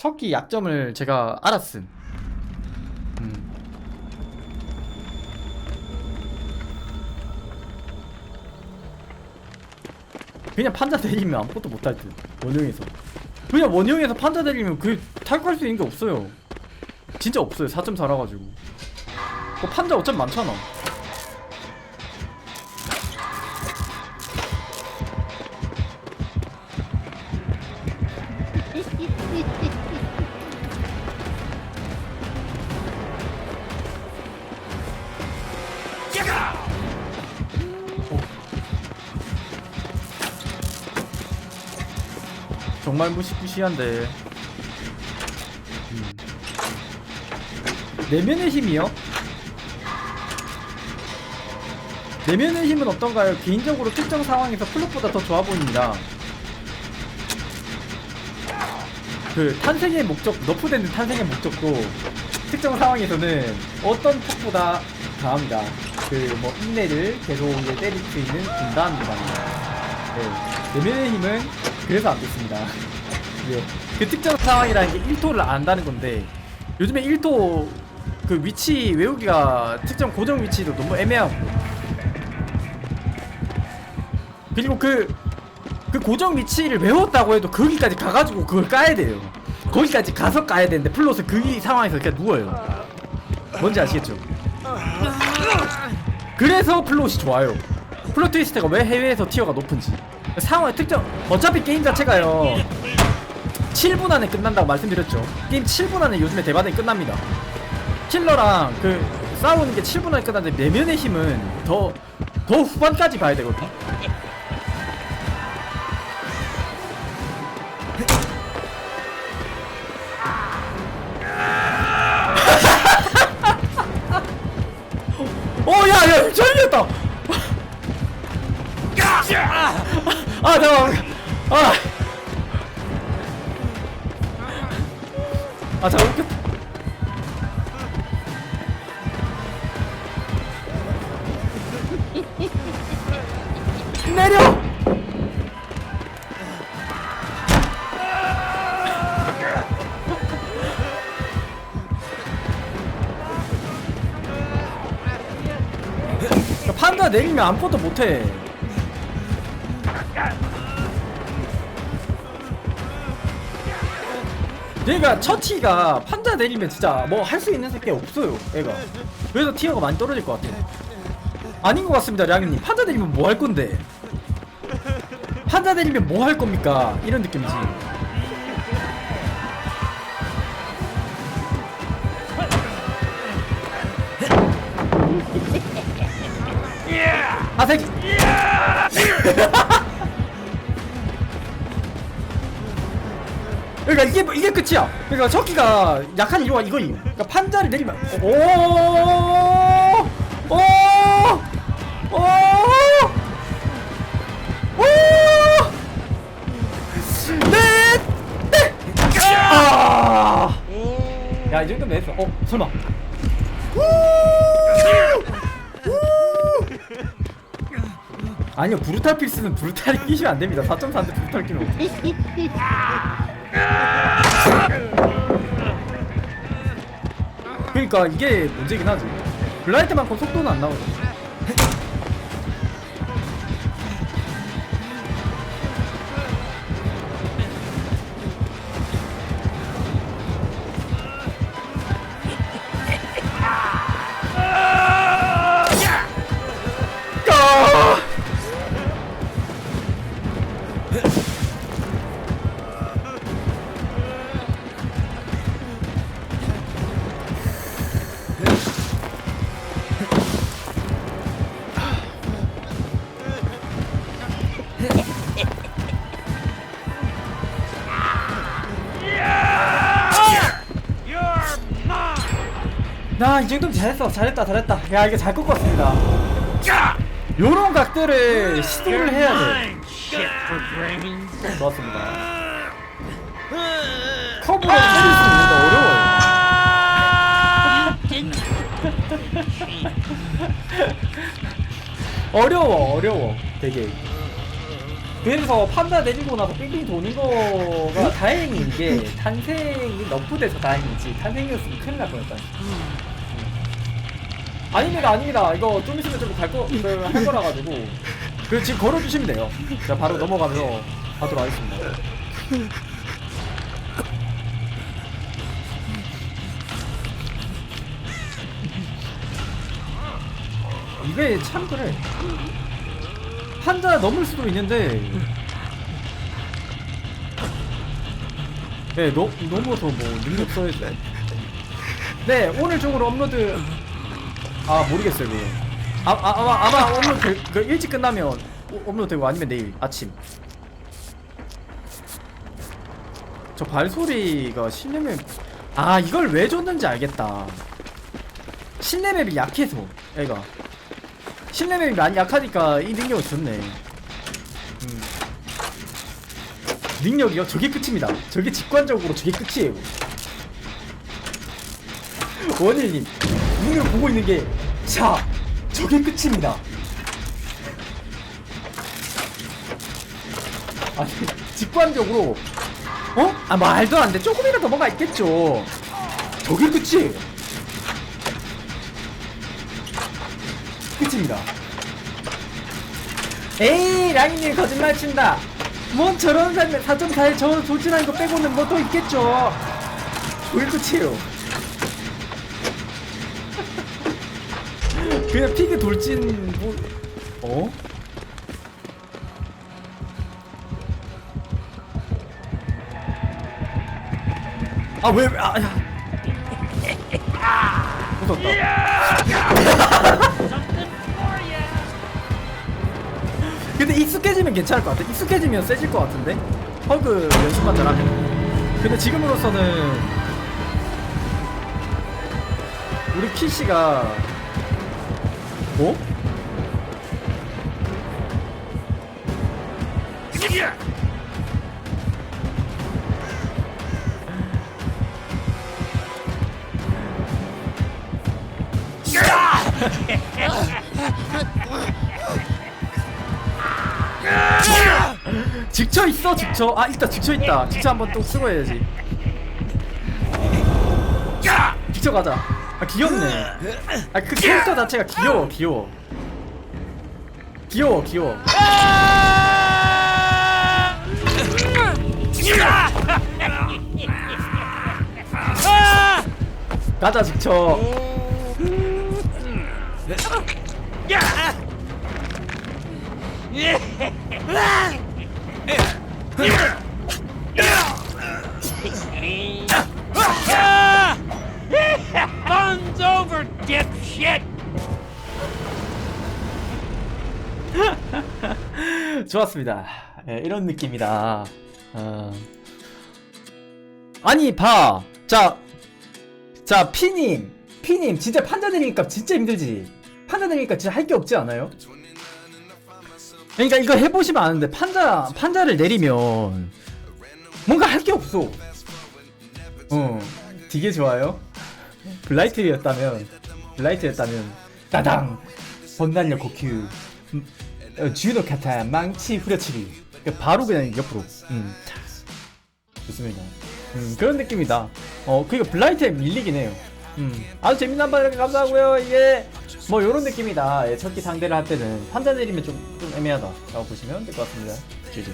척기 약점을 제가 알았음. 음. 그냥 판자 때리면 아무것도 못할 듯. 원형에서. 그냥 원형에서 판자 때리면 그 탈거할 수 있는 게 없어요. 진짜 없어요. 4.4라 가지고. 뭐 판자 어차피 많잖아. 정말 무시무시한데. 음. 내면의 힘이요? 내면의 힘은 어떤가요? 개인적으로 특정 상황에서 플롯보다 더 좋아 보입니다. 그 탄생의 목적, 너프되는 탄생의 목적도 특정 상황에서는 어떤 폭보다 강합니다. 그 뭐 인내를 계속 이제 때릴 수 있는 분단입니다. 네. 내면의 힘은 그래서 안 좋습니다. 예. 그 특정 상황이라는 게 1토를 안 한다는 건데 요즘에 1토 그 위치 외우기가 특정 고정 위치도 너무 애매하고 그리고 그, 그 고정 위치를 외웠다고 해도 거기까지 가가지고 그걸 까야 돼요. 거기까지 가서 까야 되는데 플롯은 그 상황에서 그냥 누워요. 뭔지 아시겠죠? 그래서 플롯이 좋아요. 플롯 트위스트가 왜 해외에서 티어가 높은지. 상황 특정 어차피 게임 자체가요. 7분 안에 끝난다고 말씀드렸죠. 게임 7분 안에 요즘에 대바전이 끝납니다. 킬러랑 그 싸우는 게 7분 안에 끝나는데 내면의 힘은 더 더 후반까지 봐야 되거든 아, 잠깐 웃겼다. 내려! 야, 판다 내리면 아무것도 못해. 얘가 첫 티가 판자 내리면 진짜 뭐 할 수 있는 새끼 없어요 얘가. 그래서 티어가 많이 떨어질 것 같아 아닌 것 같습니다 량님. 판자 내리면 뭐 할 건데? 판자 내리면 뭐 할 겁니까? 이런 느낌이지. 아 새끼 이게 끝이야. 그러니까 척기가 약한 이유가 이거임. 그러니까 판자를 내리면 오, 오, 오, 오, 네, 네. 아, 야 이 정도면 했어. 어, 설마. 아니요 브루탈 필스는 브루탈이 끼시면 안 됩니다 4.4인데 브루탈 끼면. 그러니까 이게 문제긴 하지. 블라이트만큼 속도는 안 나오죠. 나 이 정도면 잘했어. 잘했다 잘했다. 야 이게 잘 꺾었습니다. 요런 각들을 시도를 해야 돼. 좋았습니다. 커브가 때릴 수 있는데 어려워요. 어려워 어려워. 되게. 그 그래서 판다 내리고 나서 삥삥 도는 거가 다행인 게 탄생이 너프돼서 다행이지. 탄생이었으면 큰일 날 뻔했다. 아닙니다, 아닙니다. 이거 좀 있으면 좀갈 거, 그, 할 거라 가지고. 그 지금 걸어주시면 돼요. 자 바로 넘어가면서 하도록 하겠습니다. 이게 참 그래. 판자 넘을 수도 있는데. 네, 넘, 넘어서 뭐 능력 써야지. 네, 오늘 중으로 업로드. 아, 모르겠어요, 그거. 아, 아, 아마, 아마 업로드 될, 그 일찍 끝나면 오- 업로드 되고 아니면 내일 아침. 저 발소리가 실내맵. 아, 이걸 왜 줬는지 알겠다. 실내맵이 약해서, 애가. 실내맵이 많이 약하니까 이 능력을 줬네. 음. 능력이요? 저게 끝입니다. 저게 직관적으로 저게 끝이에요. 원일님, 능력 보고 있는 게, 자, 저게 끝입니다. 아니, 직관적으로, 어? 아, 말도 안 돼. 조금이라도 뭐가 있겠죠. 저게 끝이에요. 끝입니다. 에이 라인님 거짓말 친다. 뭔 저런 사람 4.4에 저 돌진하는 거 빼고는 뭐 또 있겠죠. 저게 끝이에요. 그냥 피그 돌진 뭐 어? 아 왜? 왜- 아, 야. 무섭다. 근데 익숙해지면 괜찮을 것 같아. 익숙해지면 세질 것 같은데? 허그 연습만 잘하면. 근데 지금으로서는 우리 PC가 어? 직처 있어 직처. 아 있다 직처 있다. 직처 한번 또 쓰고 해야지. 직처 가자. 아 귀엽네. 아 그 캐릭터 자체가 귀여워 귀여워. 귀여워 귀여워. 가자 Fun's over, dipshit! 좋았습니다. 예, 이런 느낌이다. 어. 아니 봐. 자, 자 피님, 피님 진짜 판자 내리니까 진짜 힘들지. 판자 내리니까 진짜 할 게 없지 않아요? 그러니까 이거 해보시면 아는데 판자 판자를 내리면 뭔가 할 게 없어. 어, 되게 좋아요. 블라이트였다면 블라이트였다면 따당! 번날려 고큐. 음, 어, 주노 카타 망치 후려치기. 그러니까 바로 그냥 옆으로. 음, 차. 좋습니다. 음, 그런 느낌이다. 어 그니까 블라이트에 밀리긴 해요. 음, 아주 재밌는 한번 감사하고요. 이게 뭐 요런 느낌이다. 예, 첫끼 상대를 할 때는 판자 내리면 좀, 좀 애매하다 라고 보시면 될 것 같습니다. GG